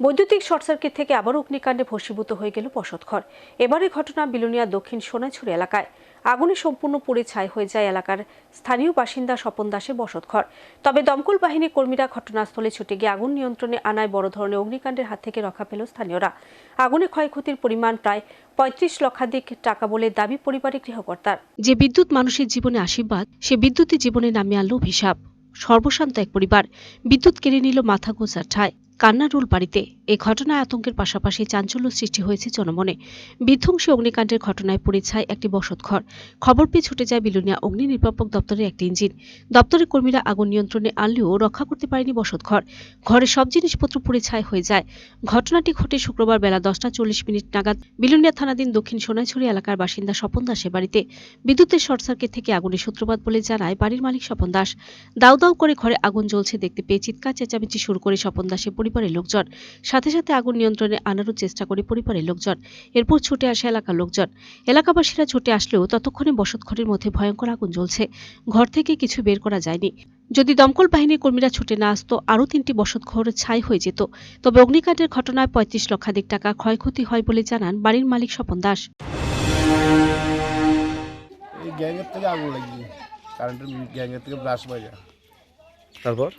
বৈদ্যুতিক short circuit থেকে আবার অগ্নিকাণ্ডে ভস্মীভূত হয়ে গেল বসতঘর। এবারের ঘটনা বিলোনিয়া দক্ষিণ সোনাইছড়ি এলাকায়। আগুনে সম্পূর্ণ পুড়ে ছাই হয়ে যায় এলাকার স্থানীয় বাসিন্দা স্বপন দাসের বসতঘর। তবে দমকল বাহিনী কর্মীরা ঘটনাস্থলে ছুটে গিয়ে আগুন নিয়ন্ত্রণে আনায় বড় ধরনের অগ্নিকাণ্ডের হাত থেকে রক্ষা পেল স্থানীয়রা। আগুনে ক্ষয়ক্ষতির পরিমাণ প্রায় পঁয়ত্রিশ লক্ষাধিক টাকা বলে দাবি পরিবারের গৃহকর্তার। যে বিদ্যুৎ মানুষের জীবনে আশীর্বাদ, সে বিদ্যুৎই জীবনে নামে আনলো অভিশাপ। সর্বশান্ত এক পরিবার। বিদ্যুৎ কেড়ে নিল মাথা গোসার ঠায় কান্নারুল বাড়িতে এই ঘটনায় আতঙ্কের পাশাপাশি চাঞ্চল্য সৃষ্টি হয়েছে জনমনে। বিধ্বংসী অগ্নিকাণ্ডের ঘটনায় পড়ে ছায় একটি বসতঘর খবর পেয়ে ছুটে যায় বিলুনিয়া অগ্নি নির্বাপক দপ্তরের একটি ইঞ্জিন। দপ্তরের কর্মীরা আগুন নিয়ন্ত্রণে আনলেও রক্ষা করতে পারেনি বসতঘর ঘরের সব জিনিসপত্র পুড়ে ছাই হয়ে যায়। ঘটনাটি ঘটে শুক্রবার বেলা দশটা চল্লিশ মিনিট নাগাদ বিলুনিয়া থানাধীন দক্ষিণ সোনাইছড়ি এলাকার বাসিন্দা স্বপন দাসের বাড়িতে। বিদ্যুতের শর্ট সার্কিট থেকে আগুনের সূত্রপাত বলে জানায় বাড়ির মালিক স্বপন দাস। দাউ দাউ করে ঘরে আগুন জ্বলছে দেখতে পেয়ে চিৎকার চেঁচামেচি শুরু করে স্বপন দাসের পরিবারের লোকজন। সাথে সাথে আগুন নিয়ন্ত্রণে আনারও চেষ্টা করে পরিবারের লোকজন। এরপর ছুটে আসে এলাকার লোকজন। এলাকাবাসীরা ছুটে আসলেও ততক্ষণে বসতঘরের মধ্যে ভয়ঙ্কর আগুন জ্বলছে। ঘর থেকে কিছু বের করা যায়নি। যদি দমকল বাহিনীর কর্মীরা ছুটে না আসতো আরও তিনটি বসতঘর ছাই হয়ে যেত। তবে অগ্নিকাণ্ডের ঘটনায় পঁয়ত্রিশ লক্ষাধিক টাকা ক্ষয়ক্ষতি হয় বলে জানান বাড়ির মালিক স্বপন দাস। গ্যাংয়ের থেকে আগুন লাগিয়ে কারেন্টের গ্যাংয়ের থেকে ব্রাশ বাজা। তারপর?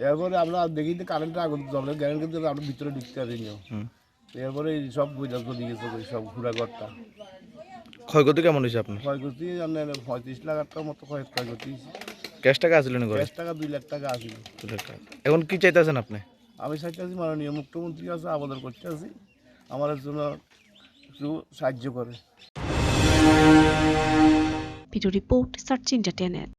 এরপরে আমরা দেখি যে কারেন্টের আগুন জমলে গ্যাংয়ের কিন্তু আমরা ভিতরে ঢুকতে পারিনি হুম। এরপরে এই সব বইটা চলে গেছে ওই সব ঘুরা ঘরটা ক্ষয়ক্ষতি কেমন হয়েছে আপনার? ক্ষয়ক্ষতি জানেন পঁয়ত্রিশ লাখ টাকার মতো ক্ষয়ক্ষতি। ক্যাশ টাকা আসলেন ঘরে? দশ টাকা দুই লাখ টাকা আসিল। দু লাখ টাকা। এখন কি চাইতেছেন আপনি? আমি চাইতেছি মাননীয় মুখ্যমন্ত্রী কাছে আবেদন করতে আছি। আমার জন্য একটু সাহায্য করে। Video report search entertainment